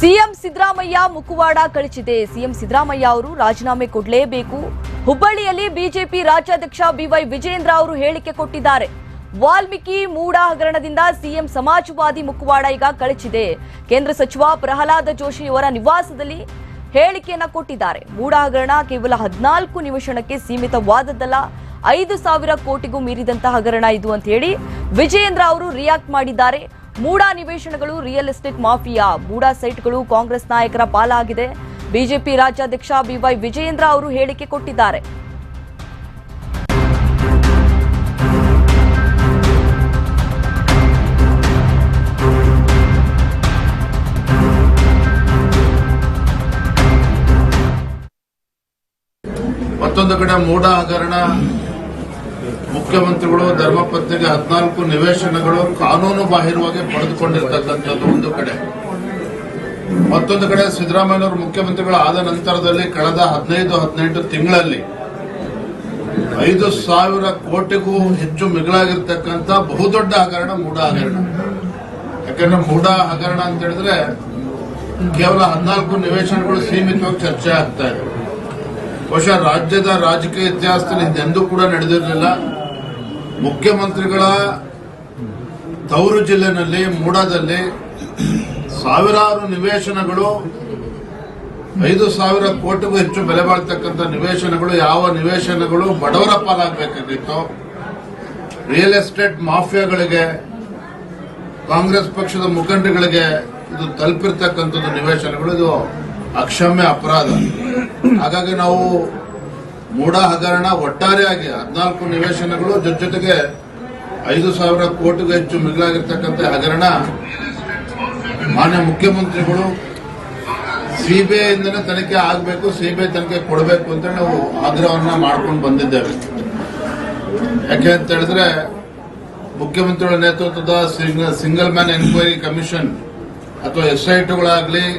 CM Siddaramaiah ಮುಖವಾಡ ಕಳಚಿದೆ. CM Siddaramaiah ಅವರು ರಾಜೀನಾಮೆ ಕೊಡಲೇಬೇಕು. ಹುಬ್ಬಳ್ಳಿಯಲ್ಲಿ ಬಿಜೆಪಿ ರಾಜ್ಯಾಧ್ಯಕ್ಷ ಬಿವೈ ವಿಜೇಂದ್ರ ಅವರು ಹೇಳಿಕೆ ಕೊಟ್ಟಿದ್ದಾರೆ. ವಾಲ್ಮೀಕಿ ಮೂಡ ಹಗರಣದಿಂದ ಸಿಎಂ ಸಮಾಜವಾದಿ ಮುಖವಾಡ ಈಗ ಕಳಚಿದೆ. ಕೇಂದ್ರ ಸಚಿವ ಪ್ರಹ್ಲಾದ ಜೋಶಿ ಅವರ ನಿವಾಸದಲ್ಲಿ ಹೇಳಿಕೆಯನ್ನ ಕೊಟ್ಟಿದ್ದಾರೆ. ಮೂಡ ಹಗರಣ ಕೇವಲ ಹದಿನಾಲ್ಕು ನಿಮಿಷಕ್ಕೆ ಸೀಮಿತವಾದದ್ದಲ್ಲ, ಐದು ಸಾವಿರ ಕೋಟಿಗೂ ಮೀರಿದಂತಹ ಹಗರಣ ಇದು ಅಂತ ಹೇಳಿ ವಿಜಯೇಂದ್ರ ಅವರು ರಿಯಾಕ್ಟ್ ಮಾಡಿದ್ದಾರೆ. ಮೂಡಾ ನಿವೇಶನಗಳು ರಿಯಲ್ ಎಸ್ಟೇಟ್ ಮಾಫಿಯಾ. ಮೂಡಾ ಸೈಟ್ಗಳು ಕಾಂಗ್ರೆಸ್ ನಾಯಕರ ಪಾಲಾಗಿದೆ. ಬಿಜೆಪಿ ರಾಜ್ಯಾಧ್ಯಕ್ಷ ಬಿವೈ ವಿಜಯೇಂದ್ರ ಅವರು ಹೇಳಿಕೆ ಕೊಟ್ಟಿದ್ದಾರೆ. ಮತ್ತೊಂದು ಕಡೆ ಮೂಡ ಹಗರಣ. ಮುಖ್ಯಮಂತ್ರಿಗಳು ಧರ್ಮಪತ್ನಿಗೆ ಹದಿನಾಲ್ಕು ನಿವೇಶನಗಳು ಕಾನೂನು ಬಾಹಿರವಾಗಿ ಪಡೆದುಕೊಂಡಿರ್ತಕ್ಕಂಥದ್ದು ಒಂದು ಕಡೆ. ಮತ್ತೊಂದು ಕಡೆ ಸಿದ್ದರಾಮಯ್ಯವರು ಮುಖ್ಯಮಂತ್ರಿಗಳು ಆದ ನಂತರದಲ್ಲಿ ಕಳೆದ ಹದಿನೈದು, ಹದಿನೆಂಟು ತಿಂಗಳಲ್ಲಿ ಐದು ಸಾವಿರ ಕೋಟಿಗೂ ಹೆಚ್ಚು ಮಿಗಿಲಾಗಿರ್ತಕ್ಕಂಥ ಬಹುದೊಡ್ಡ ಹಗರಣ ಮೂಢ ಹಗರಣ. ಯಾಕಂದ್ರೆ ಮೂಢ ಹಗರಣ ಅಂತ ಹೇಳಿದ್ರೆ ಕೇವಲ ಹದಿನಾಲ್ಕು ನಿವೇಶನಗಳು ಸೀಮಿತವಾಗಿ ಚರ್ಚೆ ಆಗ್ತಾ ಇದೆ. ಬಹುಶಃ ರಾಜ್ಯದ ರಾಜಕೀಯ ಇತಿಹಾಸದಲ್ಲಿ ಇದೆಂದೂ ಕೂಡ ನಡೆದಿರಲಿಲ್ಲ. ಮುಖ್ಯಮಂತ್ರಿಗಳ ತವರು ಜಿಲ್ಲೆನಲ್ಲಿ, ಮೂಡದಲ್ಲಿ ಸಾವಿರಾರು ನಿವೇಶನಗಳು, ಐದು ಸಾವಿರ ಕೋಟಿಗೂ ಹೆಚ್ಚು ಬೆಲೆ ಬಾಳ್ತಕ್ಕಂಥ ನಿವೇಶನಗಳು, ಯಾವ ನಿವೇಶನಗಳು ಬಡವರ ಪಾಲಾಗಬೇಕಾಗಿತ್ತು ರಿಯಲ್ ಎಸ್ಟೇಟ್ ಮಾಫಿಯಾಗಳಿಗೆ, ಕಾಂಗ್ರೆಸ್ ಪಕ್ಷದ ಮುಖಂಡಗಳಿಗೆ ಇದು ತಲುಪಿರ್ತಕ್ಕಂಥದ್ದು ನಿವೇಶನಗಳು. ಇದು ಅಕ್ಷಮ್ಯ ಅಪರಾಧ. ಹಾಗಾಗಿ ನಾವು ಮೂಢ ಹಗರಣ ಒಟ್ಟಾರೆಯಾಗಿ ಹದಿನಾಲ್ಕು ನಿವೇಶನಗಳು, ಜೊತೆ ಜೊತೆಗೆ ಐದು ಸಾವಿರ ಕೋಟಿಗೂ ಹೆಚ್ಚು ಮಿಗಿಲಾಗಿರ್ತಕ್ಕಂಥ ಹಗರಣ ಮಾನ್ಯ ಮುಖ್ಯಮಂತ್ರಿಗಳು ಸಿಬಿಐಯಿಂದನೇ ತನಿಖೆ ಆಗಬೇಕು, ಸಿಬಿಐ ತನಿಖೆ ಕೊಡಬೇಕು ಅಂತ ನಾವು ಆಗ್ರಹವನ್ನ ಮಾಡ್ಕೊಂಡು ಬಂದಿದ್ದೇವೆ. ಯಾಕೆ ಅಂತ ಹೇಳಿದ್ರೆ, ಮುಖ್ಯಮಂತ್ರಿಗಳ ನೇತೃತ್ವದ sing- single man enquiry commission ಅಥವಾ ಎಸ್ ಐ ಟಿಗಳಾಗಲಿ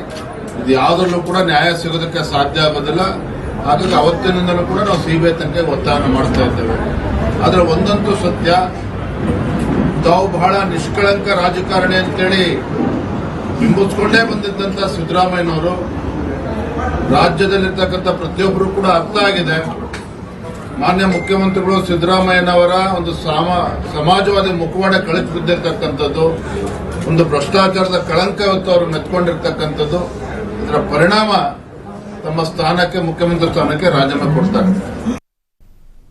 ಇದು ಯಾವುದರಲ್ಲೂ ಕೂಡ ನ್ಯಾಯ ಸಿಗೋದಕ್ಕೆ ಸಾಧ್ಯ ಆಗೋದಿಲ್ಲ. ಹಾಗಾಗಿ ಅವತ್ತಿನಿಂದಲೂ ಕೂಡ ನಾವು ಸಿಬಿಐ ತನಕ ಒತ್ತಾಯ ಮಾಡ್ತಾ ಇದ್ದೇವೆ. ಆದರೆ ಒಂದಂತೂ ಸತ್ಯ, ತಾವು ಬಹಳ ನಿಷ್ಕಳಂಕ ರಾಜಕಾರಣಿ ಅಂತೇಳಿ ಬಿಂಬಿಸ್ಕೊಂಡೇ ಬಂದಿದ್ದಂತ ಸಿದ್ದರಾಮಯ್ಯನವರು ರಾಜ್ಯದಲ್ಲಿರ್ತಕ್ಕಂಥ ಪ್ರತಿಯೊಬ್ಬರು ಕೂಡ ಅರ್ಥ ಆಗಿದೆ. ಮಾನ್ಯ ಮುಖ್ಯಮಂತ್ರಿಗಳು ಸಿದ್ದರಾಮಯ್ಯನವರ ಒಂದು ಸಾಮ- ಸಮಾಜವಾದಿ ಮುಖವಾಡ ಕಳಚಿ ಬಿದ್ದಿರ್ತಕ್ಕಂಥದ್ದು, ಒಂದು ಭ್ರಷ್ಟಾಚಾರದ ಕಳಂಕ ಇವತ್ತು ಅವರು ಮೆತ್ಕೊಂಡಿರ್ತಕ್ಕಂಥದ್ದು ಇದರ ಪರಿಣಾಮ ತಮ್ಮ ಸ್ಥಾನಕ್ಕೆ ಮುಖ್ಯಮಂತ್ರಿ ಸ್ಥಾನಕ್ಕೆ ರಾಜೀನಾಮೆ ಕೊಡ್ತಾರೆ.